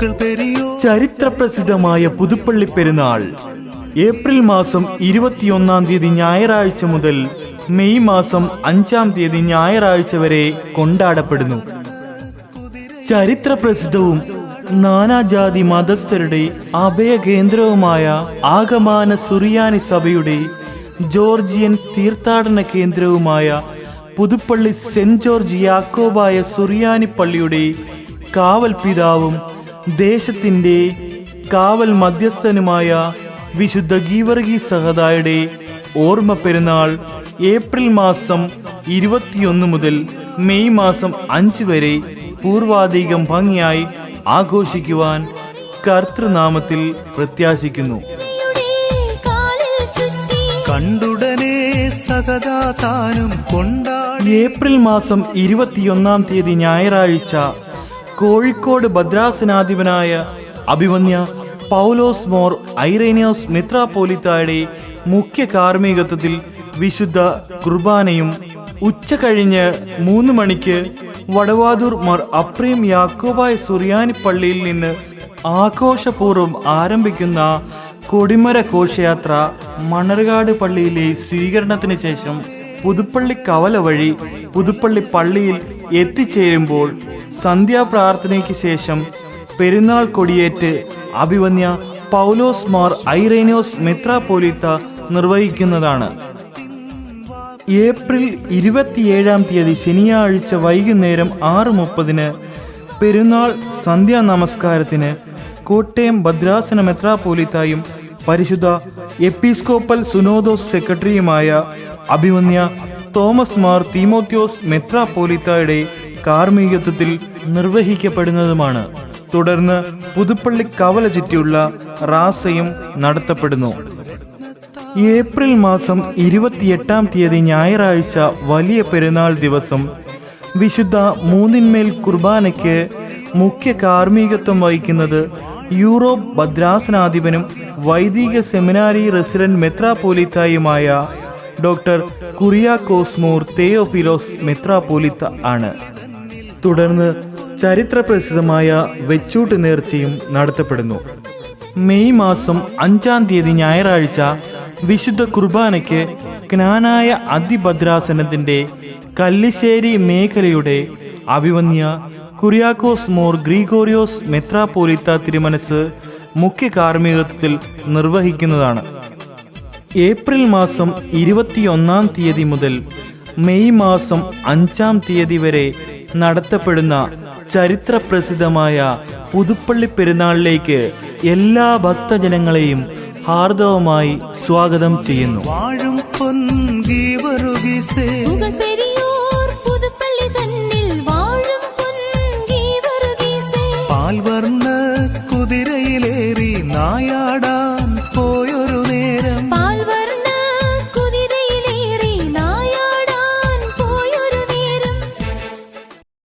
പുകൾ പ്രസിദ്ധമായ പുതുപ്പള്ളി പെരുന്നാൾ. ഏപ്രിൽ മാസം ഇരുപത്തിയൊന്നാം തീയതി ഞായറാഴ്ച മുതൽ മെയ് മാസം അഞ്ചാം തീയതി ഞായറാഴ്ച വരെ കൊണ്ടാടപ്പെടുന്നു. ചരിത്ര പ്രസിദ്ധവും നാനാജാതി മതസ്ഥരുടെ അഭയകേന്ദ്രവുമായ ആഗമാന സുറിയാനി സഭയുടെ ജോർജിയൻ തീർത്ഥാടന കേന്ദ്രവുമായ പുതുപ്പള്ളി സെന്റ് ജോർജ് യാക്കോബായ സുറിയാനി പള്ളിയുടെ കാവൽ പിതാവും ദേശത്തിന്റെ കാവൽ മധ്യസ്ഥനുമായ വിശുദ്ധ ഗീവർഗി സഹദായുടെ ഓർമ്മ പെരുന്നാൾ ഏപ്രിൽ മാസം ഇരുപത്തിയൊന്ന് മുതൽ മെയ് മാസം അഞ്ച് വരെ പൂർവാധികം ഭംഗിയായി ആഘോഷിക്കുവാൻ കർത്തൃനാമത്തിൽ പ്രത്യാശിക്കുന്നു. കണ്ടുടനെ താനും ഏപ്രിൽ മാസം ഇരുപത്തിയൊന്നാം തീയതി ഞായറാഴ്ച കോഴിക്കോട് ഭദ്രാസനാധിപനായ അഭിമന്യ പൗലോസ് മോർ ഐറേനിയോസ് മിത്രാപോലിത്തായുടെ മുഖ്യ കാർമ്മികത്വത്തിൽ വിശുദ്ധ കുർബാനയും ഉച്ച കഴിഞ്ഞ് മൂന്ന് മണിക്ക് വടവാതൂർ മാർ അപ്രീം യാക്കോബായ സുറിയാനി പള്ളിയിൽ നിന്ന് ആഘോഷപൂർവം ആരംഭിക്കുന്ന കൊടിമര ഘോഷയാത്ര മണർകാട് പള്ളിയിലെ സ്വീകരണത്തിന് ശേഷം പുതുപ്പള്ളി കവല വഴി പുതുപ്പള്ളി പള്ളിയിൽ എത്തിച്ചേരുമ്പോൾ സന്ധ്യാപ്രാർത്ഥനയ്ക്ക് ശേഷം പെരുന്നാൾ കൊടിയേറ്റ് അഭിവന്യ പൗലോസ് മാർ ഐറേനോസ് മെത്രാപോലിത്ത നിർവഹിക്കുന്നതാണ്. ഏപ്രിൽ ഇരുപത്തിയേഴാം തീയതി ശനിയാഴ്ച വൈകുന്നേരം ആറ് മുപ്പതിന് പെരുന്നാൾ സന്ധ്യാ നമസ്കാരത്തിന് കോട്ടയം ഭദ്രാസന മെത്രാപോലിത്തായും പരിശുദ്ധ എപ്പിസ്കോപ്പൽ സുനോദോസ് സെക്രട്ടറിയുമായ അഭിമന്യ തോമസ് മാർ തീമോത്യോസ് മെത്രാപോലിത്തായുടെ കാർമ്മികത്വത്തിൽ നിർവഹിക്കപ്പെടുന്നതുമാണ്. തുടർന്ന് പുതുപ്പള്ളി കവല ചുറ്റിയുള്ള റാസയും നടത്തപ്പെടുന്നു. ഏപ്രിൽ മാസം ഇരുപത്തിയെട്ടാം തീയതി ഞായറാഴ്ച വലിയ പെരുന്നാൾ ദിവസം വിശുദ്ധ മൂന്നിന്മേൽ കുർബാനയ്ക്ക് മുഖ്യ കാർമ്മികത്വം വഹിക്കുന്നത് യൂറോപ്പ് ഭദ്രാസനാധിപനും വൈദിക സെമിനാരി റെസിഡന്റ് മെത്രാപോലിത്തായുമായ ഡോക്ടർ കുറിയാക്കോസ്മോർ തെയോഫിലോസ് മെത്രാപോലിത്ത ആണ്. തുടർന്ന് ചരിത്ര പ്രസിദ്ധമായ വെച്ചൂട്ട് നേർച്ചയും നടത്തപ്പെടുന്നു. മെയ് മാസം അഞ്ചാം തീയതി ഞായറാഴ്ച വിശുദ്ധ കുർബാനയ്ക്ക് ജ്ഞാനായ അതിഭദ്രാസനത്തിന്റെ കല്ലിശ്ശേരി മേഖലയുടെ അഭിവന്യ കുര്യാക്കോസ് മോർ ഗ്രീഗോറിയോസ് മെത്രാപോലിത്ത തിരുമനസ് മുഖ്യ കാർമ്മികത്വത്തിൽ നിർവഹിക്കുന്നതാണ്. ഏപ്രിൽ മാസം ഇരുപത്തിയൊന്നാം തീയതി മുതൽ മെയ് മാസം അഞ്ചാം തീയതി വരെ നടത്തപ്പെടുന്ന ചരിത്ര പ്രസിദ്ധമായ പുതുപ്പള്ളി പെരുന്നാളിലേക്ക് എല്ലാ ഭക്തജനങ്ങളെയും ഹാർദവമായി സ്വാഗതം ചെയ്യുന്നു. വാഴും പാൽവർണ കുതിരയിലേറി നായാട